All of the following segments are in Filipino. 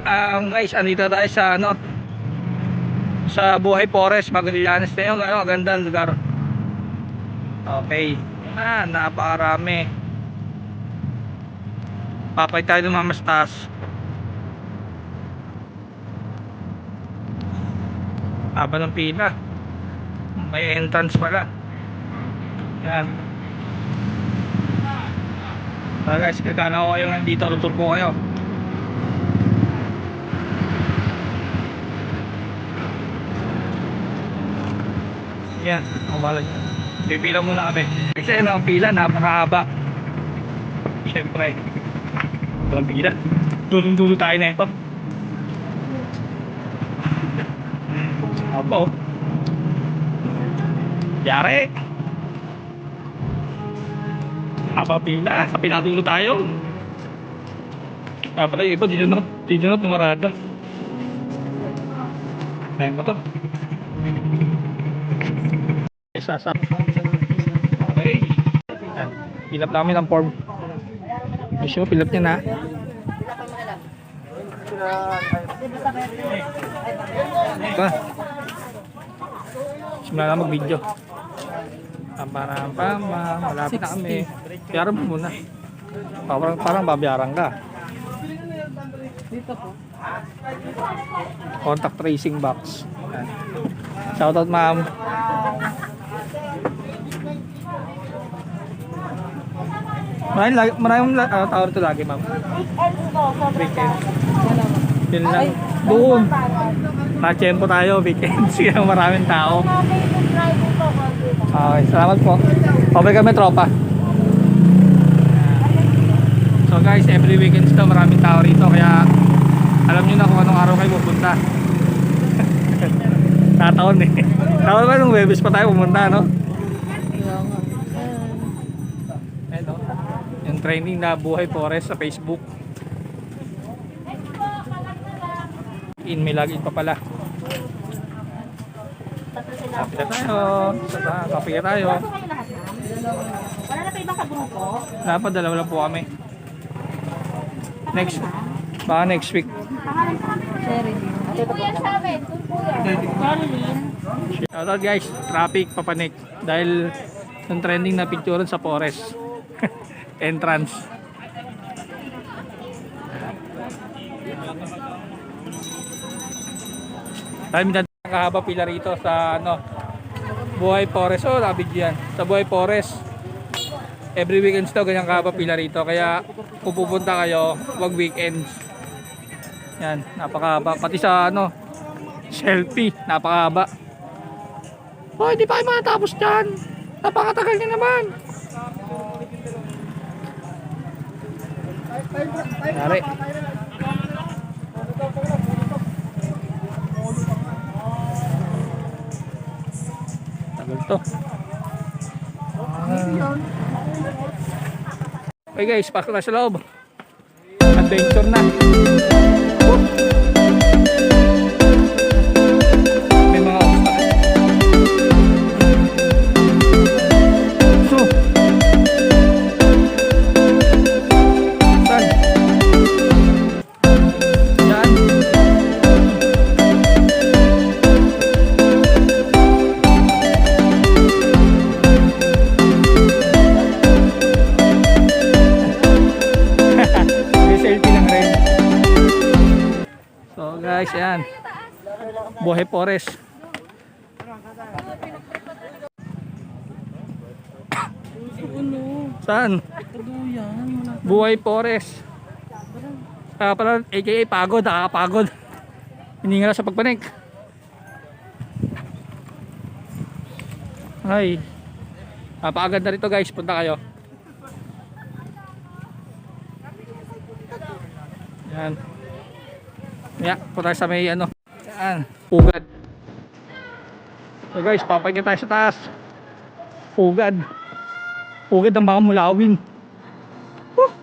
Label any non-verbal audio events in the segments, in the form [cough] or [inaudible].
um, guys, andito tayo sa ano sa Buhay Forest, Magallanes na yun. Ano, gandang lugar. Okay. Ah, napakarami. Papay tayo ng mas taas. Haba ng pila. May entrance pala. Yan. So guys, kagana ko kayo nandito, tutur ko kayo. Yan, kumalag. Pipila muna kami. Kasi ano, ang pila, napakahaba. Siyempre. Walang pila. Dulong-dulo tayo na ito. Haba oh. Yari. Haba pila. Sa pinatulo tayo. Dapat tayo iba, dito na, dito na tumarada. Ayun ba to? Sasap. Okay. Fill up namin ang form. Gusto mo, fill up niya na. Ito na. Simula na mag-video. Pam. Malapit na kami. Bayaran mo muna. Parang, parang babayaran ka. Dito po. Contact tracing box. Shoutout ma'am. Maraming, lagi- maraming uh, tao rito lagi ma'am. Weekend. Yun lang. Doon. Tayo, weekends. [laughs] Kaya maraming tao. Okay, salamat po. Pabalik kami tropa. So guys, every weekends daw maraming tao rito kaya alam niyo na kung anong araw kayo pupunta. [laughs] Tataon eh. Tataon ba nung Webes pa tayo pumunta, no? Kaya nga. Ito. Yung training na Buhay Forest sa Facebook. In, may login pa pala. Kape na tayo. Kape na tayo. Wala na pa ibang kagrupo? Dapat dalawa lang po kami. Next, baka next week. Caroline. Shoutout guys, traffic papanik dahil yung trending na picture sa forest. [laughs] Entrance. Dami na kahaba pila rito sa ano Buhay Forest. Oh, labig yan. Sa Buhay Forest. Every weekends daw ganyan kahaba pila rito. Kaya pupunta kayo, wag weekends. Yan, napakahaba. Pati sa ano, selfie, napakahaba. Oh, hindi pa kayo matapos dyan. Napakatagal niya naman. Yari. Tagal to. Ah. Okay guys, pasok na sa loob. Adventure na. Guys, yan. Buhay Forest. Saan? Buhay Forest. Kaya pala, aka pagod, nakakapagod. Hindi nga sa pagpanik. Ay. Napakaganda rito guys, punta kayo. Yan. Yeah, punta sa may ano. Yan, pugad. So guys, papahinga tayo sa taas. Pugad. Pugad ng baka mulawin. Woo!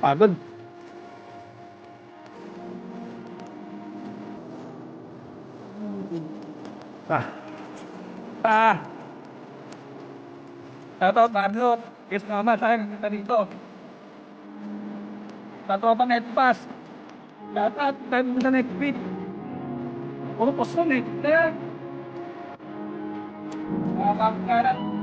Pagod. Ah. Ah. Shoutout, Marlot. Kiss mama, sayang kita dito. Sa tropa net pass. Lahat at time na week. Puro poston eh. Kaya. Nakakakarat.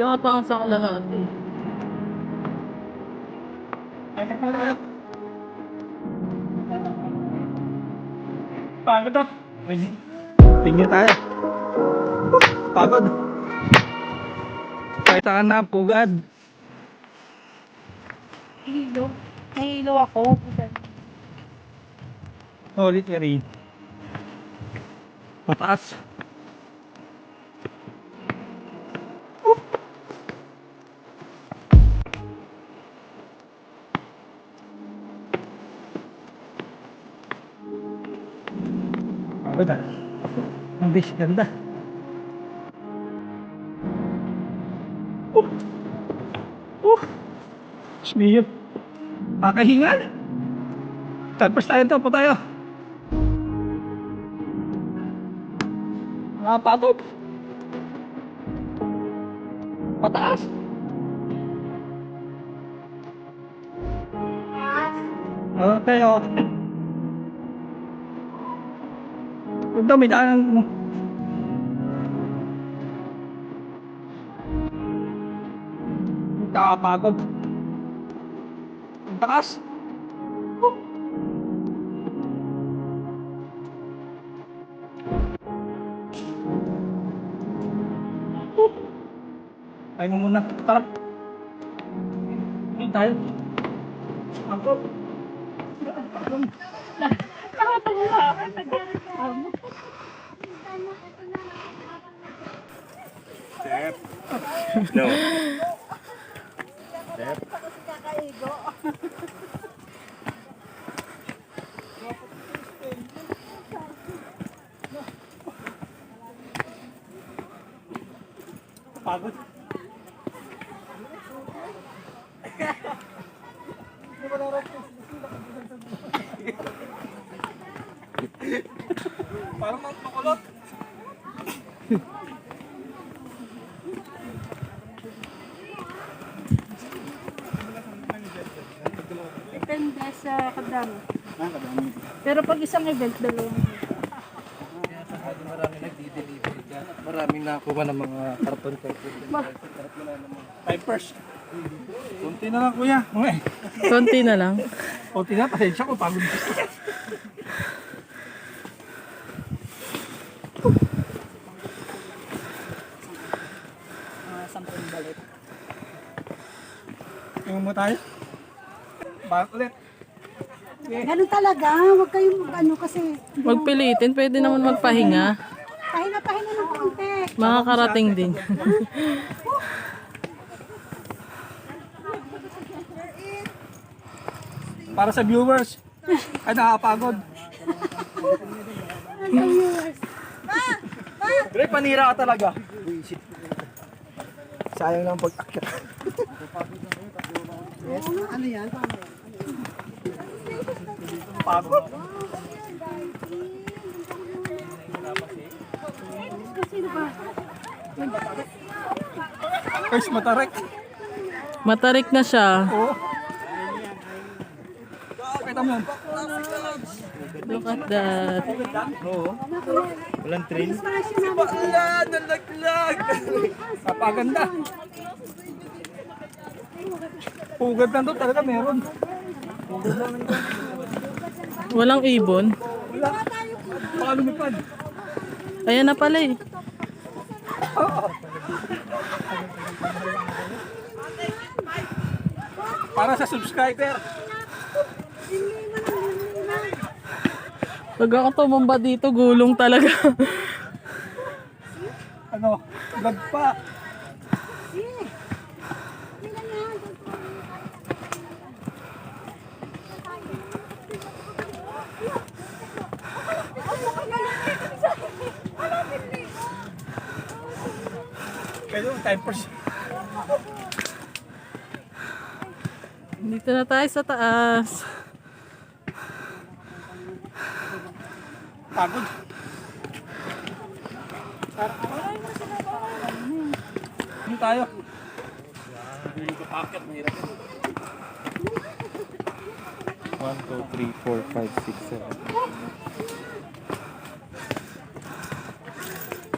Yata ang sa lahat eh. Pagod ah. Tingin tayo. Pagod. Kahit ka na, pugad. Hilo. Nahilo ako. Holy terrain. Mataas. Pagod ah. Ang bis ganda. Uh! Uh! Smiyot. Pakahingan. Tapos tayo to, pa tayo. Nakapagod. Pataas. Okay, oh. Ito, may daan mo. Nakapagod. Ang taas. Ay mo muna. Tara. Tayo. Ako. Pagod. Parang makulot. Depende sa kadami. Pero pag isang event, dalawang Marami nagdi-deliver ka. Maraming nakuha ng mga karton karton. Pipers. Kunti na lang kuya. Konti na lang. Kunti na, pasensya ko. Pagod. Tingnan mo tayo. Bakit ulit? Ganun talaga, huwag kayong ano kasi Magpilitin, pwede naman magpahinga. pahinga-pahinga ng konti. Makakarating din. [laughs] Para sa viewers. Ay, nakakapagod. Dre, panira ka talaga. Sayang lang pag-akyat. Pagod. Guys, matarek. Matarik na siya. Oo. Kita mo. Look at that. Walang train. Napaganda. Pugad na to talaga meron. Walang ibon. Baka lumipad. Ayan na pala eh. Para sa subscriber. Pag ako tumumba dito, gulong talaga. Ano? Vlog pa. Kaya time for Dito na tayo sa taas. Pagod. Hindi tayo. One, two, three, four, five, six, seven.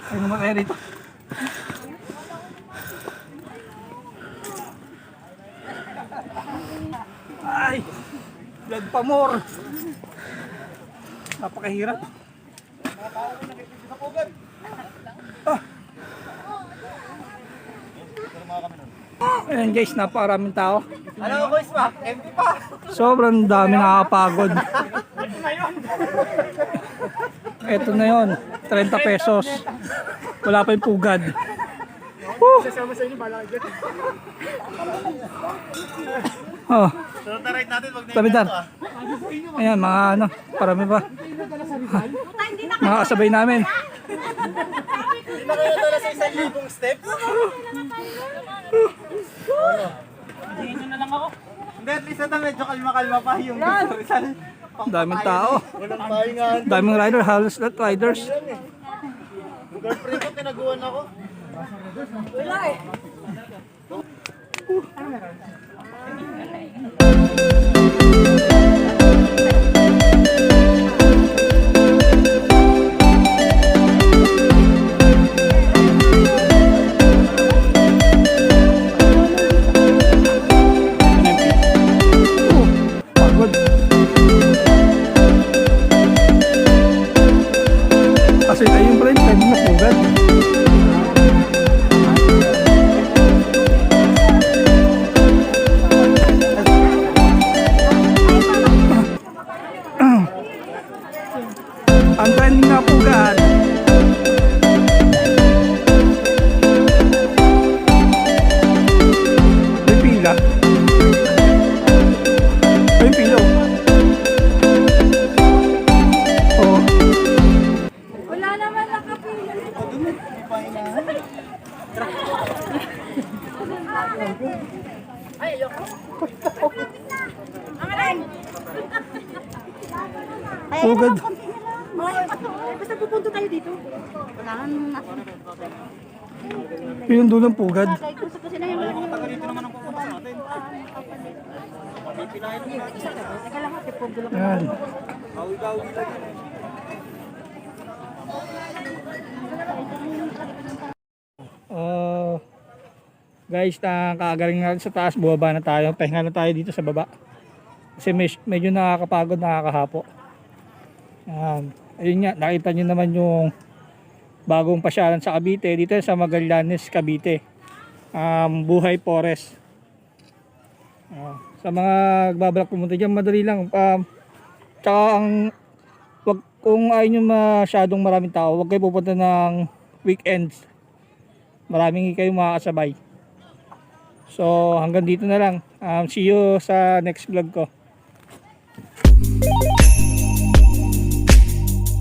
Ay naman tayo rito. Ay! Vlog pa more! Napakahirap. Ah. Ayan guys, napakaraming tao. Ano boys pa? MP pa! Sobrang dami nakakapagod. Ito na yon 30 pesos. Wala pa yung pugad. Woo! Oh, So taray natin wag na Tabidar. Ayan, mga ano, parami pa. Mga kasabay namin. Hindi na kayo dala sa isang libong steps? Hindi, at least ito medyo kalma-kalma pa yung isang Daming tao. walang pahingahan. Daming rider, halos lahat riders. Girlfriend ko, tinaguan ako. Pagod. Kasi tayo yung friend, tayo na pugad. Lang. Yan. Uh, guys, nakakagaling na sa taas, bumaba na tayo. Pahinga na tayo dito sa baba. Kasi med- medyo nakakapagod, nakakahapo. Yan. Ayun nga, nakita nyo naman yung bagong pasyalan sa Cavite. Dito sa Magallanes, Cavite. Um, Buhay Forest. Ah, sa mga nagbabalak pumunta dyan, madali lang. Um, tsaka ang wag, kung ayaw nyo masyadong maraming tao, wag kayo pupunta ng weekends. Maraming kayo makakasabay. So hanggang dito na lang. Um, see you sa next vlog ko.